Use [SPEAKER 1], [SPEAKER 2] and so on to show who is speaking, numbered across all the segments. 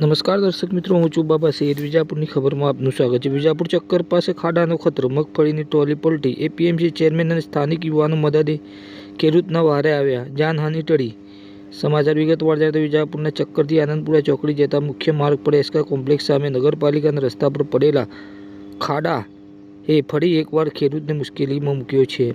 [SPEAKER 1] નમસ્કાર દર્શક મિત્રો, હું છું બાબા સૈયદ વિજાપુરની ખબરમાં આપનું સ્વાગત છે. વિજાપુર ચક્કર પાસે ખાડાનો ખતરો, મગફળીની ટોલી પલટી, એપીએમસી ચેરમેન અને સ્થાનિક યુવાનો મદદે ખેડૂતના વારે આવ્યા. જાનહાનિ ટળી. સમાચાર વિગતવાર જાય તો વિજાપુરના ચક્કરથી આનંદપુરા ચોકડી જતા મુખ્ય માર્ગ પર એસ્કા કોમ્પ્લેક્સ સામે નગરપાલિકાના રસ્તા પર પડેલા ખાડા એ ફરી એકવાર ખેડૂતને મુશ્કેલીમાં મૂક્યો છે.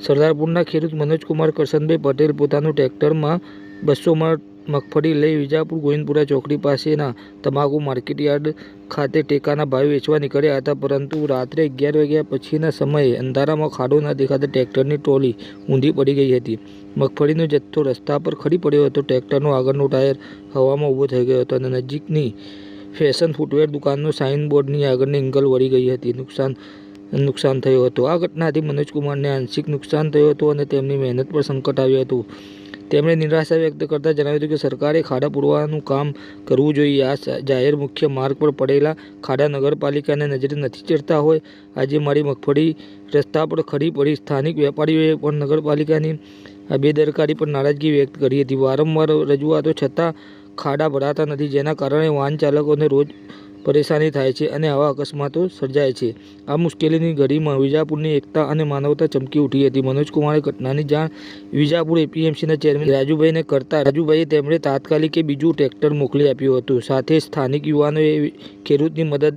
[SPEAKER 1] સરદારપુરના ખેડૂત મનોજકુમાર કરશનભાઈ પટેલ પોતાનું ટ્રેક્ટરમાં બસોમાં મગફળી લઈ વિજાપુર, ગોવિંદપુરા ચોકડી પાસેના તમાકુ માર્કેટયાર્ડ ખાતે ટેકાના ભાવે વેચવા નીકળ્યા હતા. પરંતુ રાત્રે અગિયાર વાગ્યા પછીના સમયે અંધારામાં ખાડો ના દેખાતા ટ્રેક્ટરની ટોલી ઊંધી પડી ગઈ હતી. મગફળીનો જથ્થો રસ્તા પર ખડી પડ્યો હતો. ટ્રેક્ટરનો આગળનો ટાયર હવામાં ઊભો થઈ ગયો હતો અને નજીકની ફેશન ફૂટવેર દુકાનનો સાઇનબોર્ડની આગળની એંગલ વળી ગઈ હતી. નુકસાન નુકસાન થયું હતું. આ ઘટનાથી મનોજકુમારને આંશિક નુકસાન થયું હતું અને તેમની મહેનત પર સંકટ આવ્યું હતું. તેમણે નિરાશા વ્યક્ત કરતા જણાવ્યું હતું કે સરકારે ખાડા પૂરવાનું કામ કરવું જોઈએ. આ જાહેર મુખ્ય માર્ગ પર પડેલા ખાડા નગરપાલિકાને નજરે નથી ચડતા હોય. આજે મારી મગફળી રસ્તા પર ખડી પડી. સ્થાનિક વેપારીઓએ પણ નગરપાલિકાની આ બેદરકારી પર નારાજગી વ્યક્ત કરી હતી. વારંવાર રજૂઆતો છતાં ખાડા ભરાતા નથી, જેના કારણે વાહન ચાલકોને રોજ પરેશાની થાય છે અને આવા અકસ્માતો સર્જાય છે. આ મુશ્કેલીની ઘડીમાં વિજાપુરની એકતા અને માનવતા ચમકી ઉઠી હતી. મનોજકુમારે ઘટનાની જાણ વિજાપુર એપીએમસીના ચેરમેન રાજુભાઈને કરતા રાજુભાઈએ તેમણે તાત્કાલિક બીજું ટ્રેક્ટર મોકલી આપ્યું હતું. સાથે સ્થાનિક યુવાનોએ ખેડૂતની મદદ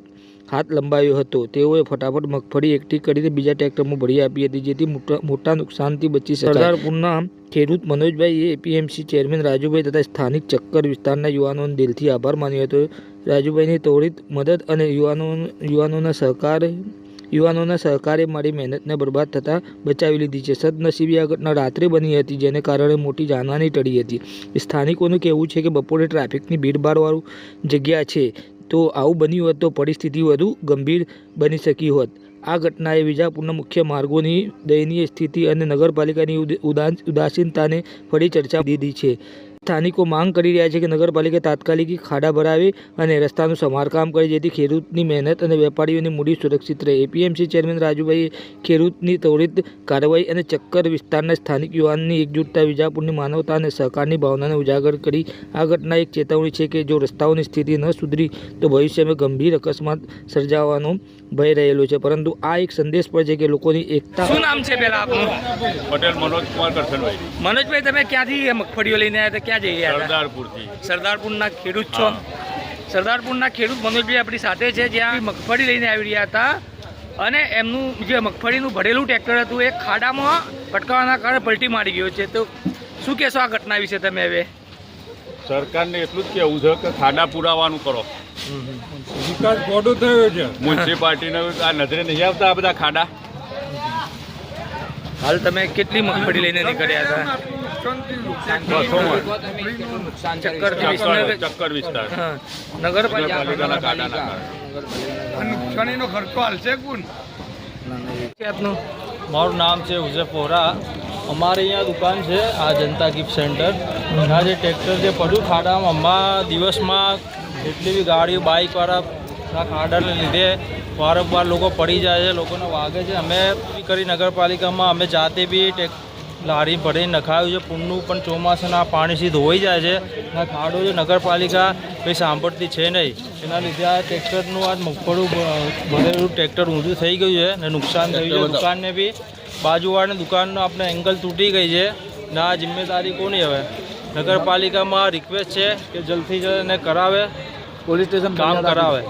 [SPEAKER 1] હાથ લંબાવ્યો હતો. તેઓએ ફટાફટ મગફળી એકઠી કરીને બીજા ટ્રેક્ટરમાં ભરી આપી હતી, જેથી મોટા નુકસાનથી બચી સરદારપુરના ખેડૂત મનોજભાઈએ એપીએમસી ચેરમેન રાજુભાઈ તથા સ્થાનિક ચક્કર વિસ્તારના યુવાનોને દિલથી આભાર માન્યો હતો. રાજુભાઈની ત્વરિત મદદ અને યુવાનો, યુવાનોના સહકાર, યુવાનોના સહકારે મારી મહેનતને બરબાદ થતાં બચાવી લીધી છે. સદનસીબી આ ઘટના રાત્રે બની હતી, જેને કારણે મોટી જાનહાની ટળી હતી. સ્થાનિકોનું કહેવું છે કે બપોરે ટ્રાફિકની ભીડભાડવાળું જગ્યા છે. તો આવું બન્યું હોત તો પરિસ્થિતિ વધુ ગંભીર બની શકી હોત. આ ઘટનાએ વિજાપુરના મુખ્ય માર્ગોની દયનીય સ્થિતિ અને નગરપાલિકાની ઉદાસીનતાને ફરી ચર્ચા દીધી છે. સ્થાનિકો માંગ કરી રહ્યા છે કે નગરપાલિકા તાત્કાલિક ખાડા ભરાવે અને રસ્તાનું સમારકામ કરે જેથી ખેડૂતની મહેનત અને વેપારીઓની મૂડી સુરક્ષિત રહે. એપીએમસી ચેરમેન રાજુભાઈએ ખેડૂતની ત્વરિત કાર્યવાહી અને ચક્કર વિસ્તારના સ્થાનિક યુવાનની એકજૂટતા વિજાપુરની માનવતા અને સહકારની ભાવનાને ઉજાગર કરી. આ ઘટના એક ચેતવણી છે કે જો રસ્તાઓની સ્થિતિ ન સુધરી તો ભવિષ્યમાં ગંભીર અકસ્માત સર્જાવાનો ભય રહેલો છે. પરંતુ આ એક સંદેશ પર છે કે લોકોની એકતા
[SPEAKER 2] શું નામ છે પેલા આપનું?
[SPEAKER 3] પટેલ મનોજ કુમાર કરશનભાઈ
[SPEAKER 2] મનોજભાઈ તમે ક્યાંથી મગફળીઓ લઈને આવ્યા હતા? ક્યાં જઈ રહ્યા
[SPEAKER 3] સરદારપુરથી.
[SPEAKER 2] સરદારપુરના ખેડૂત છો? સરદારપુરના ખેડૂત મનોજભાઈ આપણી સાથે છે જ્યાં મગફળી લઈને આવી રહ્યા હતા. અને એમનું જે મગફળીનું ભરેલું ટ્રેક્ટર હતું એ ખાડામાં પટકાવાના કારણે પલટી મારી ગયો છે. તો શું કહેશો આ ઘટના વિશે તમે હવે?
[SPEAKER 3] સરકારને એટલું જ કહેવું છે કે ખાડા પુરાવાનું કરો.
[SPEAKER 4] વિકાસ ગોડો થયો છે.
[SPEAKER 3] મ્યુનિસિપાલિટીને આ નજરે નહીં આવતા આ બધા ખાડા.
[SPEAKER 2] હાલ તમે કેટલી મગફળી લઈને નીકળ્યા હતા?
[SPEAKER 3] ચક્કર વિસ્તાર.
[SPEAKER 2] હા, નગરપાલિકા
[SPEAKER 3] નગરપાલિકાના ખાડાના કારણે
[SPEAKER 4] નુકસાનીનો ખર્ચો હાલશે કોણ?
[SPEAKER 2] આપનું?
[SPEAKER 5] મારું નામ છે હુઝેફ વોરા અમારે અહીંયા દુકાન છે આ જનતા ગિફ્ટ સેન્ટર. આ જે ટ્રેક્ટર જે પડ્યું ખાડામાં અમારા દિવસમાં જેટલી બી ગાડીઓ બાઇકવાળા આ ખાડાને લીધે વારંવાર લોકો પડી જાય છે લોકોને વાગે છે. અમે કરી નગરપાલિકામાં અમે જાતે બી ટેક લારી ભરીને નખાયું છે. પૂરનું પણ ચોમાસાના પાણીથી ધોવાઈ જાય છે. અને ખાડો છે નગરપાલિકા કંઈ સાંભળતી છે નહીં. એના લીધે આ ટ્રેક્ટરનું આ મગફળું ભરેલું ટ્રેક્ટર ઊંધું થઈ ગયું છે અને નુકસાન થયું છે. દુકાનને બી બાજુવાળાની દુકાનનો આપણે એંગલ તૂટી ગઈ છે ને આ જિમ્મેદારી કોની હવે? નગરપાલિકામાં રિક્વેસ્ટ છે કે જલ્દથી જલ્દ એને કરાવે પોલીસ સ્ટેશન કામ કરાવે.